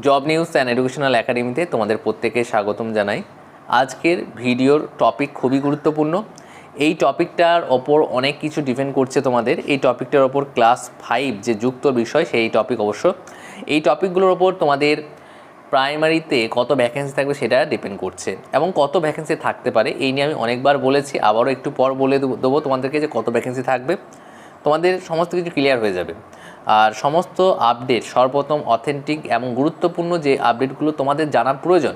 Job news and educational একাডেমিতে তোমাদের প্রত্যেকে স্বাগতম জানাই। আজকের ভিডিওর টপিক খুবই গুরুত্বপূর্ণ। এই টপিকটার ওপর অনেক কিছু ডিপেন্ড করছে তোমাদের। এই টপিকটার ওপর ক্লাস ফাইভ যে যুক্ত বিষয়, সেই টপিক অবশ্য। এই টপিকগুলোর ওপর তোমাদের প্রাইমারিতে কত ভ্যাকেন্সি থাকবে সেটা ডিপেন্ড করছে এবং কত ভ্যাকেন্সি থাকতে পারে, এই নিয়ে আমি অনেকবার বলেছি। আবারও একটু পর বলে দেবো- তোমাদেরকে যে কত ভ্যাকেন্সি থাকবে। তোমাদের সমস্ত কিছু ক্লিয়ার হয়ে যাবে। আর সমস্ত আপডেট সর্বপ্রথম অথেন্টিক এবং গুরুত্বপূর্ণ যে আপডেটগুলো তোমাদের জানার প্রয়োজন,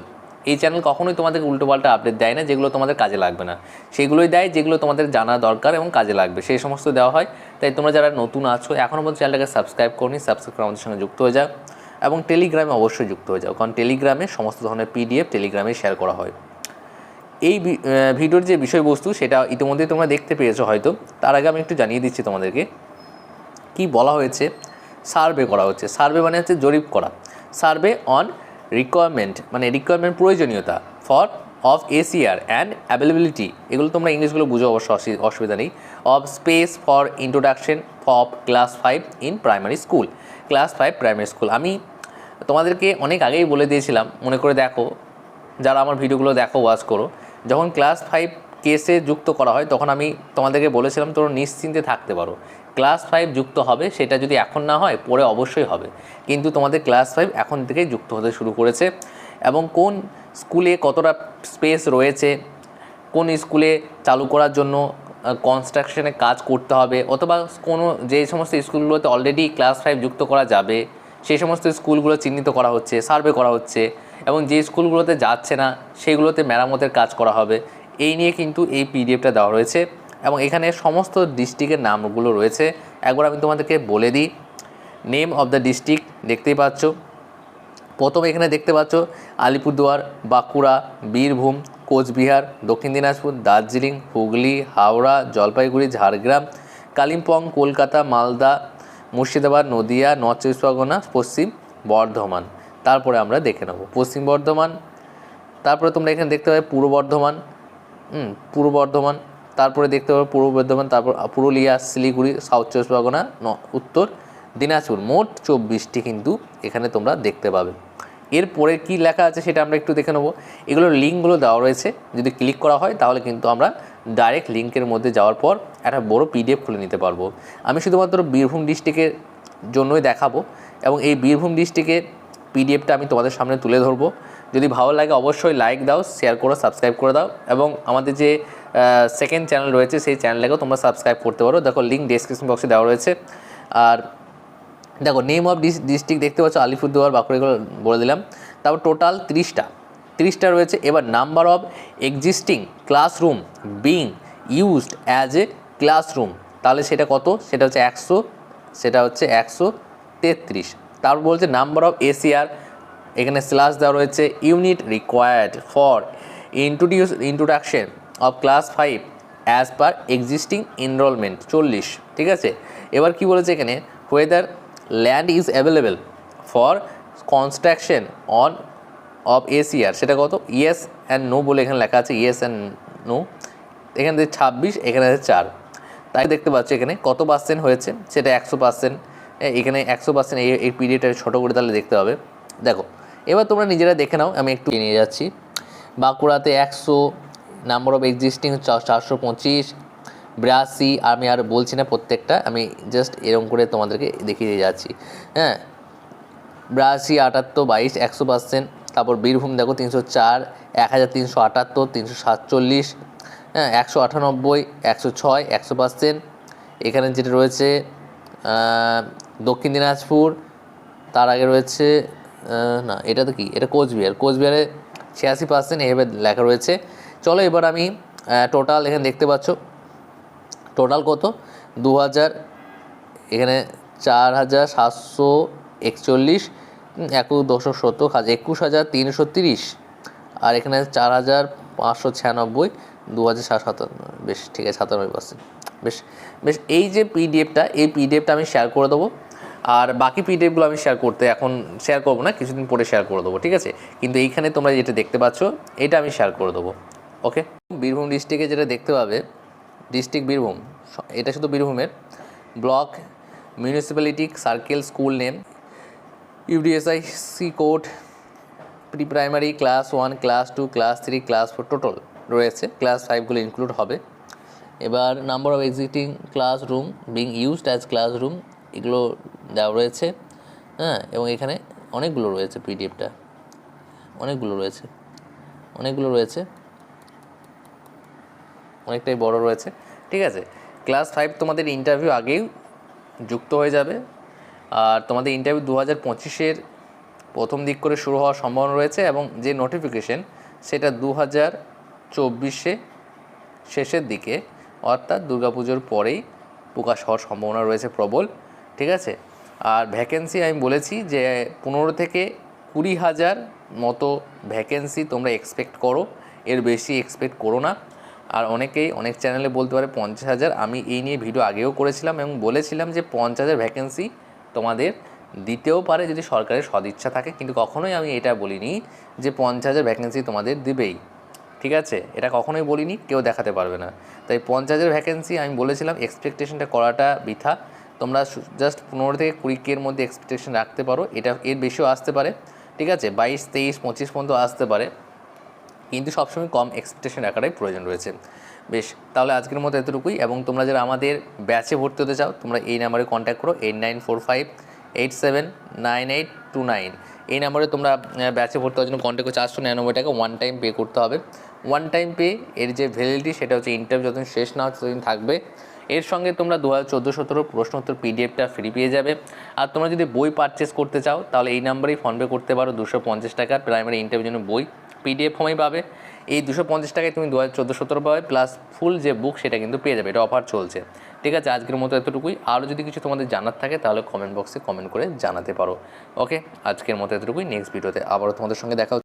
এই চ্যানেল কখনোই তোমাদেরকে উল্টোপাল্টা আপডেট দেয় না, যেগুলো তোমাদের কাজে লাগবে না। সেগুলোই দেয় যেগুলো তোমাদের জানা দরকার এবং কাজে লাগবে, সেই সমস্ত দেওয়া হয়। তাই তোমরা যারা নতুন আছো এখনও পর্যন্ত চ্যানেলটাকে সাবস্ক্রাইব করনি সাবস্ক্রাইব করে আমাদের সঙ্গে যুক্ত হয়ে যাও। এবং টেলিগ্রামে অবশ্যই যুক্ত হয়ে যাও, কারণ টেলিগ্রামে সমস্ত ধরনের পিডিএফ টেলিগ্রামে শেয়ার করা হয়। এই ভিডিওর যে বিষয়বস্তু, সেটা ইতিমধ্যে তোমরা দেখতে পেয়েছ হয়তো। তার আগে আমি একটু জানিয়ে দিচ্ছি তোমাদেরকে। কি বলা হয়েছে? সার্ভে করা হচ্ছে। সার্ভে মানে হচ্ছে জরিপ করা। সার্ভে অন রিকোয়ারমেন্ট মানে রিকোয়ারমেন্ট প্রয়োজনীয়তা for, of ACR and availability. এগুলো তোমরা ইংলিশগুলো বুঝো, অবশ্য অসি- অসুবিধা নেই। Of space for introduction of class five in primary school. Class five primary school. আমি তোমাদেরকে অনেক আগেই বলে দিয়েছিলাম, মনে করে দেখো যারা আমার ভিডিওগুলো দেখো ওয়াচ করো। যখন ক্লাস ফাইভ কেসে যুক্ত করা হয়, তখন আমি তোমাদেরকে বলেছিলাম, তোমরা নিশ্চিন্তে থাকতে পারো। ক্লাস ফাইভ যুক্ত হবে, সেটা যদি এখন না হয়, পরে অবশ্যই হবে। কিন্তু তোমাদের ক্লাস ফাইভ এখন থেকেই যুক্ত হতে শুরু করেছে। এবং কোন স্কুলে কতটা স্পেস রয়েছে, কোন স্কুলে চালু করার জন্য কনস্ট্রাকশনে কাজ করতে হবে, অথবা কোনো যে সমস্ত স্কুলগুলোতে অলরেডি ক্লাস ফাইভ যুক্ত করা যাবে, সেই সমস্ত স্কুলগুলো চিহ্নিত করা হচ্ছে সার্ভে করা হচ্ছে এবং যে স্কুলগুলোতে যাচ্ছে না, সেগুলোতে মেরামতের কাজ করা হবে। এই নিয়ে কিন্তু এই পিডিএফটা দেওয়া রয়েছে এবং এখানে সমস্ত ডিস্ট্রিক্টের নামগুলো রয়েছে। একবার আমি তোমাদেরকে বলে দিই নেম অফ দ্য ডিস্ট্রিক্ট দেখতেই পাচ্ছ। প্রথম এখানে দেখতে পাচ্ছ, আলিপুরদুয়ার, বাঁকুড়া, বীরভূম, কোচবিহার, দক্ষিণ দিনাজপুর, দার্জিলিং, হুগলি, হাওড়া, জলপাইগুড়ি, ঝাড়গ্রাম, কালিম্পং, কলকাতা, মালদা, মুর্শিদাবাদ, নদিয়া, নর্থ চব্বিশ পরগনা, পশ্চিম বর্ধমান। তারপরে আমরা দেখে নেব পশ্চিম বর্ধমান, তারপরে তোমরা এখানে দেখতে পাবে পূর্ব বর্ধমান, হুম, পূর্ব বর্ধমান, তারপরে দেখতে পাবে পূর্ব বর্ধমান, তারপর পুরুলিয়া, শিলিগুড়ি, সাউথ চব্বিশ পরগনা, ন- উত্তর, দিনাজপুর, মোট চব্বিশটি কিন্তু এখানে তোমরা দেখতে পাবে। এরপরে কি লেখা আছে সেটা আমরা একটু দেখে নেব। এগুলোর লিঙ্কগুলো দেওয়া রয়েছে, যদি ক্লিক করা হয় তাহলে কিন্তু আমরা ডাইরেক্ট লিঙ্কের মধ্যে যাওয়ার পর একটা বড় পিডিএফ খুলে নিতে পারব। আমি শুধুমাত্র বীরভূম ডিস্ট্রিক্টের জন্যই দেখাবো এবং এই বীরভূম ডিস্ট্রিক্টের পিডিএফটা আমি তোমাদের সামনে তুলে ধরবো। যদি ভালো লাগে অবশ্যই লাইক দাও শেয়ার করো সাবস্ক্রাইব করে দাও এবং আমাদের যে সেকেন্ড চ্যানেল রয়েছে সেই চ্যানেলটাকেও তোমরা সাবস্ক্রাইব করতে পারো। দেখো লিঙ্ক ডেসক্রিপশন বক্সে দেওয়া রয়েছে। আর দেখো নেম অফ ডিস্ট্রিক্ট দেখতে পাচ্ছ, আলিপুরদুয়ার, বাঁকুড়াগুলো বলে দিলাম। তারপর টোটাল তিরিশটা। তিরিশটা রয়েছে। এবার number of existing classroom being used as a classroom তাহলে সেটা কত? সেটা হচ্ছে একশো, সেটা হচ্ছে একশো তেত্রিশ। তারপর বলছে নাম্বার অফ এসিআর এখানে স্ল্যাশ দেওয়া রয়েছে unit required for introduce introduction of class five as per existing enrolment চল্লিশ, ঠিক আছে? এবার কি বলেছে এখানে? Whether land is available for construction on of ACR সেটা কত? ইয়েস অ্যান্ড নো বলে এখানে লেখা আছে ইয়েস অ্যান্ড নো এখানে আছে ছাব্বিশ, এখানে আছে চার। তাই দেখতে পাচ্ছ এখানে কত পার্সেন্ট হয়েছে? সেটা একশো পার্সেন্ট এখানে একশো পার্সেন্ট এই পিরিয়ডটা ছোটো করে তাহলে দেখতে হবে। দেখো, এবার তোমরা নিজেরা দেখে নাও, আমি একটু নিয়ে যাচ্ছি। বাঁকুড়াতে একশো নাম্বার অফ এক্সিস্টিং চারশো পঁচিশ, বিরাশি, আমি আর বলছি না প্রত্যেকটা, আমি জাস্ট এরকম করে তোমাদেরকে দেখিয়ে দিয়ে যাচ্ছি। হ্যাঁ বিরাশি আটাত্তর বাইশ, একশো পার্সেন্ট তারপর বীরভূম দেখো তিনশো চার, এক হাজার তিনশো আটাত্তর, তিনশো সাতচল্লিশ হ্যাঁ একশো আটানব্বই, একশো ছয়, একশো পার্সেন্ট এখানে যেটা রয়েছে দক্ষিণ দিনাজপুর, তার আগে রয়েছে না এটা তো কি? এটা কোচবিহার। কোচবিহারে ছিয়াশি পার্সেন্ট এভাবে লেখা রয়েছে। চলো এবার আমি টোটাল এখানে দেখতে পাচ্ছ। টোটাল কত? দু হাজার এখানে চার হাজার সাতশো একচল্লিশ একুশ দশক শতক হাজার একুশ হাজার তিনশো তিরিশ, আর এখানে চার হাজার পাঁচশো ছিয়ানব্বই দু হাজার সাত সাতান্ন, বেশ, ঠিক আছে, সাতানব্বই পার্সেন্ট বেশ বেশ, এই যে পিডিএফটা এই পিডিএফটা আমি শেয়ার করে দেবো। আর বাকি পিডিএফগুলো আমি শেয়ার করতে এখন শেয়ার করব না, কিছুদিন পরে শেয়ার করে দেবো, ঠিক আছে? কিন্তু এইখানে তোমরা যেটা দেখতে পাচ্ছ, এটা আমি শেয়ার করে দেবো ওকে বীরভূম ডিস্ট্রিক্টে যেটা দেখতে পাবে ডিস্ট্রিক্ট বীরভূম, এটা শুধু বীরভূমের block municipality circle school name UDSI C code pre primary class one class two class three class four total রয়েছে ক্লাস ফাইভগুলো ইনক্লুড হবে। এবার number of existing classroom being used as classroom এগুলো দেওয়া রয়েছে হ্যাঁ এবং এখানে অনেকগুলো রয়েছে পিডিএফটা। অনেকগুলো রয়েছে। অনেকগুলো রয়েছে। অনেকটাই বড় রয়েছে। ঠিক আছে, ক্লাস ফাইভ তোমাদের ইন্টারভিউ আগেই যুক্ত হয়ে যাবে। আর তোমাদের ইন্টারভিউ দু হাজার পঁচিশের প্রথম দিক করে শুরু হওয়ার সম্ভাবনা রয়েছে এবং যে নোটিফিকেশন সেটা দু হাজার চব্বিশে শেষের দিকে, অর্থাৎ দুর্গাপুজোর পরেই প্রকাশ হওয়ার সম্ভাবনা রয়েছে প্রবল। ঠিক আছে? আর ভ্যাকেন্সি আমি বলেছি যে পনেরো থেকে কুড়ি হাজার মতো ভ্যাকেন্সি তোমরা এক্সপেক্ট করো। এর বেশি এক্সপেক্ট করো না। আর অনেকেই অনেক চ্যানেলে বলতে পারে পঞ্চাশ হাজার। আমি এই নিয়ে ভিডিও আগেও করেছিলাম এবং বলেছিলাম যে পঞ্চাশ হাজার ভ্যাকেন্সি তোমাদের দিতেও পারে যদি সরকারের সদিচ্ছা থাকে। কিন্তু কখনোই আমি এটা বলিনি যে পঞ্চাশ হাজার ভ্যাকেন্সি তোমাদের দিবেই। ঠিক আছে? এটা কখনোই বলিনি, কেউ দেখাতে পারবে না। তাই পঞ্চাশের ভ্যাকেন্সি আমি বলেছিলাম এক্সপেকটেশনটা করাটা বৃথা। তোমরা জাস্ট পনেরো থেকে কুড়ি কের মধ্যে এক্সপেকটেশন রাখতে পারো। এটা এর বেশিও আসতে পারে, ঠিক আছে? বাইশ, তেইশ, পঁচিশ পর্যন্ত আসতে পারে। কিন্তু সবসময় কম এক্সপেকটেশন রাখাটাই প্রয়োজন রয়েছে। বেশ, তাহলে আজকের মতো এতটুকুই। এবং তোমরা যারা আমাদের ব্যাচে ভর্তি হতে চাও, তোমরা এই নাম্বারে কন্ট্যাক্ট করো eight nine four five eight seven nine eight two nine এই নাম্বারে তোমরা ব্যাচে ভর্তি হওয়ার জন্য কন্ট্যাক্ট করে চারশো নিরানব্বই টাকা ওয়ান টাইম পে করতে হবে। ওয়ান টাইম পে এর যে ভ্যালিডিটি সেটা হচ্ছে ইন্টারভিউ যতদিন শেষ না হচ্ছে ততদিন থাকবে। এর সঙ্গে তোমরা দু হাজার চোদ্দ সতেরো প্রশ্ন উত্তর পিডিএফটা ফ্রি পেয়ে যাবে। আর তোমরা যদি বই পারচেস করতে চাও, তাহলে এই নাম্বারেই ফোনপে করতে পারো দুশো পঞ্চাশ টাকার প্রাইমারি ইন্টারভিউ জন্য বই পিডিএফ ফর্মেই পাবে। এই দুশো পঞ্চাশ টাকায় তুমি দু হাজার চোদ্দ সতেরো পাবে প্লাস ফুল যে বুক সেটা কিন্তু পেয়ে যাবে। এটা অফার চলছে। ঠিক আছে, আজকের মতো এতটুকুই। আরও যদি কিছু তোমাদের জানার থাকে, তাহলে কমেন্ট বক্সে কমেন্ট করে জানাতে পারো। ওকে আজকের মতো এতটুকুই। নেক্সট ভিডিওতে আবারও তোমাদের সঙ্গে দেখা।